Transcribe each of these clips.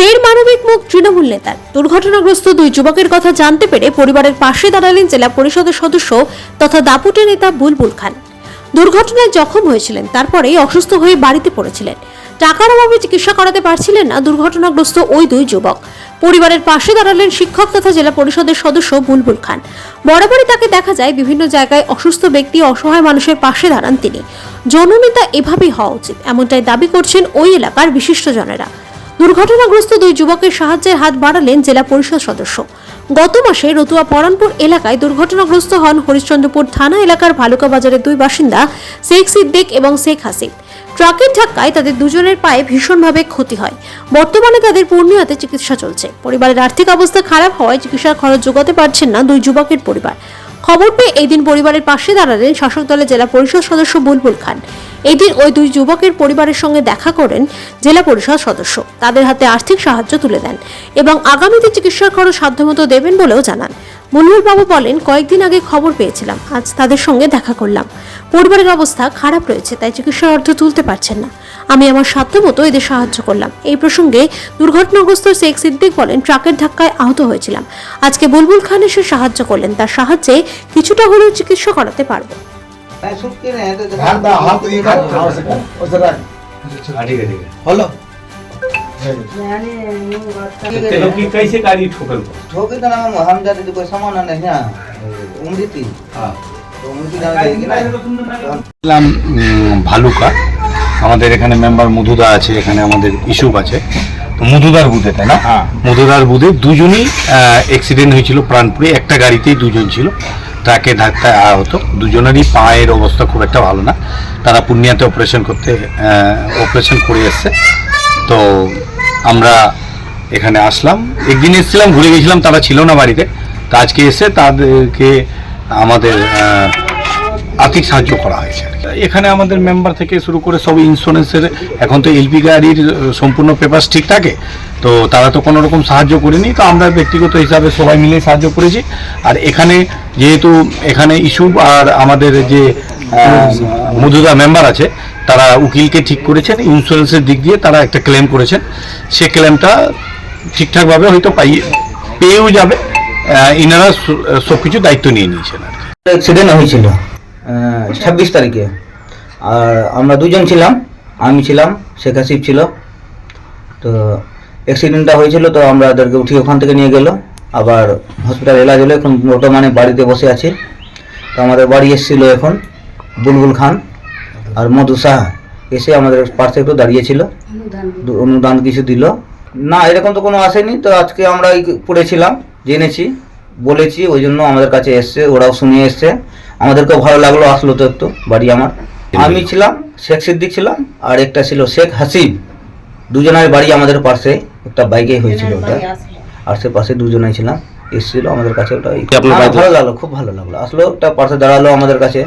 ফের মানবিক মুখ তৃণমূল নেতার। দুর্ঘটনাগ্রস্ত দুই যুবকের কথা জানতে পেরে পরিবারের পাশে দাঁড়ালেন জেলা পরিষদের সদস্য তথা দাপুটে নেতা বুলবুল খান। দুর্ঘটনায় জখম হয়েছিলেন, তারপরেই অসুস্থ হয়ে বাড়িতে পড়েছিলেন। টাকার অভাবে চিকিৎসা করাতে পারছিলেন না দুর্ঘটনাগ্রস্ত ওই দুই যুবক। পরিবারের পাশে দাঁড়ালেন শিক্ষক তথা জেলা পরিষদের সদস্য বুলবুল খান। বরাবরই তাকে দেখা যায় বিভিন্ন জায়গায় অসুস্থ ব্যক্তি অসহায় মানুষের পাশে দাঁড়ান তিনি। জননেতা এভাবেই হওয়া উচিত, এমনটাই দাবি করছেন ওই এলাকার বিশিষ্টজনেরা। দুর্ঘটনাগ্রস্ত দুই যুবকের সাহায্যের হাত বাড়ালেন জেলা পরিষদ সদস্য। গত মাসে রতুয়া পরানপুর এলাকায় দুর্ঘটনাগ্রস্ত হন হরিশ্চন্দ্রপুর থানা এলাকার ভালুকা বাজারের দুই বাসিন্দা শেখ সিদ্দিক এবং শেখ হাসিব ট্রাকের ধাক্কায় তাদের দুজনের পায়ে ভীষণভাবে ক্ষতি হয়। বর্তমানে তাদের পূর্ণিয়াতে চিকিৎসা চলছে। পরিবারের আর্থিক অবস্থা খারাপ হওয়ায় চিকিৎসার খরচ যোগাতে পারছেন না দুই যুবকের পরিবার। খবর পেয়ে এই দিন পরিবারের পাশে দাঁড়ালেন শাসক দলের জেলা পরিষদ সদস্য বুলবুল খান। এদিন ওই দুই যুবকের পরিবারের সঙ্গে দেখা করেন জেলা পরিষদ সদস্য। তাদের হাতে আর্থিক সাহায্য তুলে দেন এবং আগামীতে চিকিৎসার খরচ সাধ্যমতো দেবেন বলেও জানান। বুলবুল বাবু বলেন কয়েকদিন আগে খবর পেয়েছিলাম আজ তাদের সঙ্গে দেখা করলাম পরিবারের অবস্থা খারাপ রয়েছে তাই চিকিৎসার অর্থ তুলতে পারছেন না আমি আমার সাধ্যমতো এদের সাহায্য করলাম এই প্রসঙ্গে দুর্ঘটনাগ্রস্ত শেখ সিদ্দিক বলেন ট্রাকের ধাক্কায় আহত হয়েছিলাম আজকে বুলবুল খান এসে সাহায্য করলেন তার সাহায্যে কিছুটা হলেও চিকিৎসা করাতে পারব नहीं ভালুকা। আমাদের এখানে মেম্বার মধুদা আছে এখানে আমাদের ইস্যুপ আছে। মধুদার বুধে তাই না? হ্যাঁ। মধুদার বুধে দুজনই অ্যাক্সিডেন্ট হয়েছিল প্রাণপুরে। একটা গাড়িতেই দুজন ছিল। ট্রাকে ধাক্কায় হতো দুজনেরই পায়ের অবস্থা খুব একটা ভালো না। তারা পূর্ণিয়াতে অপারেশন করতে অপারেশন করে এসছে। তো আমরা এখানে আসলাম। একদিন এসেছিলাম ঘুরে গেছিলাম, তারা ছিল না বাড়িতে। তো আজকে এসে তাদেরকে আমাদের আর্থিক সাহায্য করা হয়েছে। এখানে আমাদের মেম্বার থেকে শুরু করে সব ইন্স্যুরেন্সের এখন তো এলপি গাড়ির সম্পূর্ণ পেপার ঠিক থাকে। তো তারা তো কোনো রকম সাহায্য করেনি। তো আমরা ব্যক্তিগত হিসাবে সবাই মিলে সাহায্য করেছি। আর এখানে যেহেতু এখানে ইস্যু আর আমাদের যে মধুদা মেম্বার আছে। তারা উকিলকে ঠিক করেছেন ইন্স্যুরেন্সের দিক দিয়ে তারা একটা ক্লেম করেছেন। সে ক্লেমটা ঠিকঠাকভাবে হয়তো পাই পেয়েও যাবে। ইনারা সব কিছু দায়িত্ব নিয়ে নিয়েছেন অ্যাক্সিডেন্ট হয়েছিল। ছাব্বিশ তারিখে। আর আমরা দুজন ছিলাম, আমি ছিলাম, শেখ হাসিব ছিল। তো অ্যাক্সিডেন্টটা হয়েছিল, তো আমরা ওদেরকে উঠিয়ে ওখান থেকে নিয়ে গেল। আবার হসপিটাল এলাজ হলো, এখন বর্তমানে বাড়িতে বসে আছে। তো আমাদের বাড়ি এসেছিল এখন। বুলবুল খান আর মধু সাহা এসে আমাদের পাশে একটু দাঁড়িয়েছিল অনুদান। কিছু দিল। না এরকম তো কোনো আসেনি তো আজকে আমরা এই পড়েছিলাম জেনেছি বলেছি ওই জন্য আমাদের কাছে এসছে ওরাও শুনিয়ে এসছে। আমাদেরকেও ভালো লাগল আসলো তো একটু বাড়ি আমার। আমি ছিলাম শেখ সিদ্দিক ছিলাম আর একটা ছিল শেখ হাসিব। দুজনের বাড়ি আমাদের পাশে একটা বাইকে হয়েছিল ওটা। আর সে পাশে দুজনেই ছিলাম এসেছিল আমাদের কাছে ওটা? ভালো লাগল খুব ভালো লাগল। আসলো একটা পাশে দাঁড়াল আমাদের কাছে।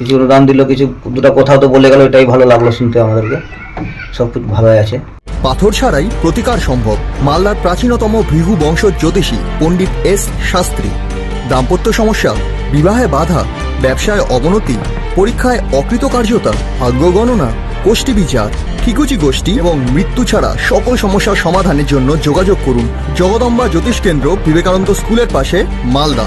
কিছু অনুদান দিল, কিছু দুটা কথাও তো বলে গেল, এটাই ভালো লাগল শুনতে আমাদেরকে। সব কিছু ভালোই আছে। পাথর ছাড়াই প্রতিকার সম্ভব। মালদার প্রাচীনতম ভৃহু বংশ জ্যোতিষী পণ্ডিত এস শাস্ত্রী। দাম্পত্য সমস্যা, বিবাহে বাধা, ব্যবসায় অবনতি, পরীক্ষায় অকৃতকার্যতা, ভাগ্য গণনা, গোষ্ঠী বিচার, ঠিকুচি গোষ্ঠী এবং মৃত্যু ছাড়া সকল সমস্যার সমাধানের জন্য যোগাযোগ করুন। জগদম্বা জ্যোতিষ কেন্দ্র, বিবেকানন্দ স্কুলের পাশে, Malda.